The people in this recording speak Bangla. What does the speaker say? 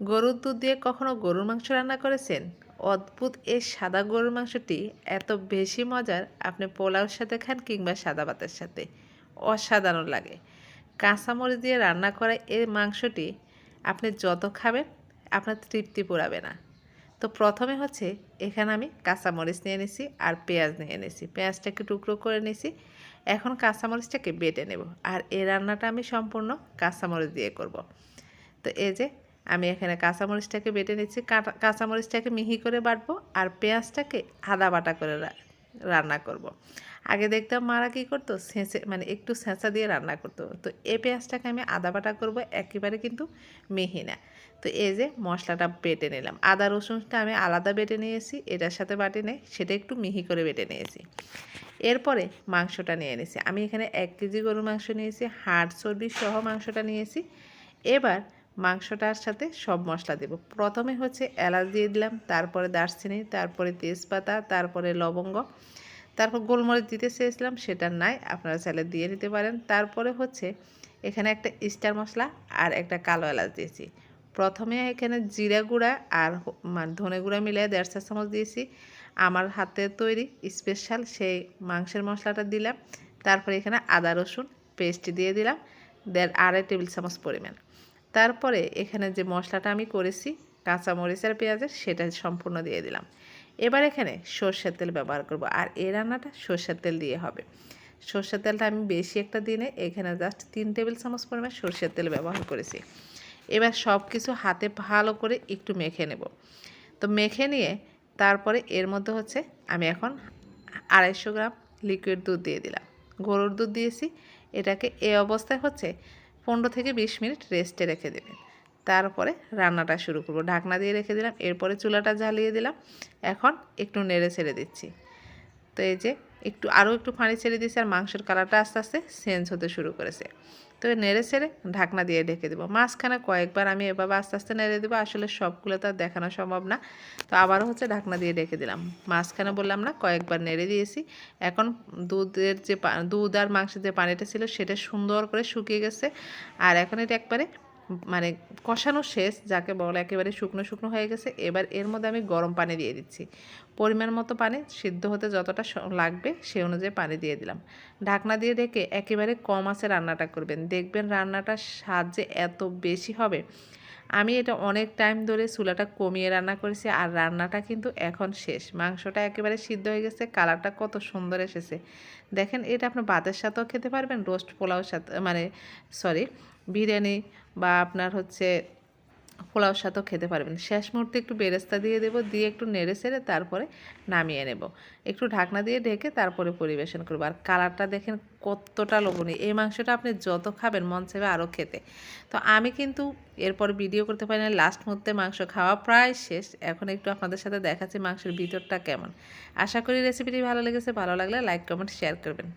গরুর দুধ দিয়ে কখনো গরুর মাংস রান্না করেছেন? অদ্ভুত এই সাদা গরুর মাংসটি এত বেশি মজার, আপনি পোলাওর সাথে খান কিংবা সাদা ভাতের সাথে। অসাধারণ লাগে। কাঁচামরিচ দিয়ে রান্না করা এই মাংসটি আপনি যত খাবেন, আপনার তৃপ্তি পুরাবে না। তো প্রথমে হচ্ছে, এখানে আমি কাঁচামরিচ নিয়ে নিছি আর পেঁয়াজ নিয়ে নিছি। পেঁয়াজটাকে টুকরো করে নিছি। এখন কাঁচামরিচটাকে বেটে নেব। আর এই রান্নাটা আমি সম্পূর্ণ কাঁচামরিচ দিয়ে করব। তো এই যে আমি এখানে কাঁচামরিচটাকে বেটে নিচ্ছি। কাঁচামরিচটাকে মিহি করে বাটবো আর পেঁয়াজটাকে আদা বাটা করে রান্না করব। আগে দেখতাম মারা কী করতো? ছেঁচে মানে একটু ছেঁচা দিয়ে রান্না করতো। তো এই পেঁয়াজটাকে আমি আদা বাটা করব, একেবারে কিন্তু মিহি না। তো এই যে মশলাটা বেটে নিলাম। আদা, রসুনটা আমি আলাদা বেটে নিয়েছি, এটার সাথে বাটি নেই, সেটা একটু মিহি করে বেটে নিয়েছি। এরপরে মাংসটা নিয়ে নিয়েছি আমি এখানে এক কেজি গরুর মাংস নিয়েছি, হাড় চর্বি সহ মাংসটা নিয়েছি। এবার মাংসটার সাথে সব মশলা দেব। প্রথমে হচ্ছে এলাচ দিয়ে দিলাম, তারপরে দারচিনি, তারপরে তেজপাতা, তারপরে লবঙ্গ, তারপর গোলমরিচ দিতে চেয়েছিলাম, সেটা নাই, আপনারা চাইলে দিয়ে নিতে পারেন। তারপরে হচ্ছে এখানে একটা স্টার মশলা আর একটা কালো এলাচ দিয়েছি। প্রথমে এখানে জিরা গুঁড়া আর মানে ধনে গুঁড়া মিলিয়ে দেড় চা চামচ দিয়েছি। আমার হাতে তৈরি স্পেশাল সেই মাংসের মশলাটা দিলাম। তারপরে এখানে আদা রসুন পেস্ট দিয়ে দিলাম, দেড় আড়াই টেবিল চামচ পরিমাণ। তারপরে এখানে যে মশলাটা আমি করেছি কাঁচা মরিচ আর পেঁয়াজের, সেটা সম্পূর্ণ দিয়ে দিলাম। এবার এখানে সর্ষের তেল ব্যবহার করব, আর এই রান্নাটা সর্ষের তেল দিয়ে হবে। সর্ষের তেলটা আমি বেশি একটা দিনে, এখানে জাস্ট তিন টেবিল চামচ পরিমাণ সর্ষের তেল ব্যবহার করেছি। এবার সব কিছু হাতে ভালো করে একটু মেখে নেব। তো মেখে নিয়ে তারপরে এর মধ্যে হচ্ছে, আমি এখন আড়াইশো গ্রাম লিকুইড দুধ দিয়ে দিলাম। গরুর দুধ দিয়েছি, এটাকে এ অবস্থায় হচ্ছে পনেরো থেকে বিশ মিনিট রেস্টে রেখে দেবেন। তারপরে রান্নাটা শুরু করব। ঢাকনা দিয়ে রেখে দিলাম, এরপরে চুলাটা জ্বালিয়ে দিলাম। এখন একটু নেড়ে ছেড়ে দিচ্ছি। তো এই যে একটু, আরও একটু ফাঁড়ি ছেড়ে দিয়েছি আর মাংসের কালারটা আস্তে আস্তে চেঞ্জ হতে শুরু করেছে। তো নেড়ে ছেড়ে ঢাকনা দিয়ে ঢেকে দেবো। মাঝখানে কয়েকবার আমি এভাবে আস্তে আস্তে নেড়ে দেবো, আসলে সবগুলো তো আর দেখানো সম্ভব না। তো আবারও হচ্ছে ঢাকনা দিয়ে ঢেকে দিলাম। মাঝখানে বললাম না, কয়েকবার নেড়ে দিয়েছি। এখন দুধের যে দুধ আর মাংসের যে পানিটা ছিল সেটা সুন্দর করে শুকিয়ে গেছে। আর এখন এটা একবারে মানে কষানো শেষ, যাকে বলে একেবারে শুকনো শুকনো হয়ে গেছে, এবার এর মধ্যে আমি গরম পানি দিয়ে দিচ্ছি। পরিমাণ মতো পানি সিদ্ধ হতে যতটা লাগবে সে অনুযায়ী পানি দিয়ে দিলাম। ঢাকনা দিয়ে রেখে একেবারে কম আছে রান্নাটা করবেন। দেখবেন রান্নাটার স্বাদ যে এত বেশি হবে। আমি এটা অনেক টাইম ধরে চুলাটা কমিয়ে রান্না করেছি আর রান্নাটা কিন্তু এখন শেষ। মাংসটা একেবারে সিদ্ধ হয়ে গেছে, কালারটা কত সুন্দর এসেছে। দেখেন, এটা আপনি ভাতের সাথেও খেতে পারবেন, রোস্ট পোলাওর সাথে মানে সরি বিরিয়ানি বা আপনার হচ্ছে পোলাওর সাথেও খেতে পারবেন। শেষ মুহূর্তে একটু বেরেস্তা দিয়ে দেবো, দিয়ে একটু নেড়ে ছেড়ে তারপরে নামিয়ে নেব। একটু ঢাকনা দিয়ে ঢেকে তারপরে পরিবেশন করব। আর কালারটা দেখেন কতটা লোভনীয়। এই মাংসটা আপনি যত খাবেন, মন চাইবে আরও খেতে। তো আমি কিন্তু এরপর ভিডিও করতে পারি না লাস্ট মুহূর্তে মাংস খাওয়া প্রায় শেষ। এখন একটু আপনাদের সাথে দেখাচ্ছি মাংসের ভিতরটা কেমন। আশা করি রেসিপিটি ভালো লেগেছে। ভালো লাগলে লাইক কমেন্ট শেয়ার করবেন।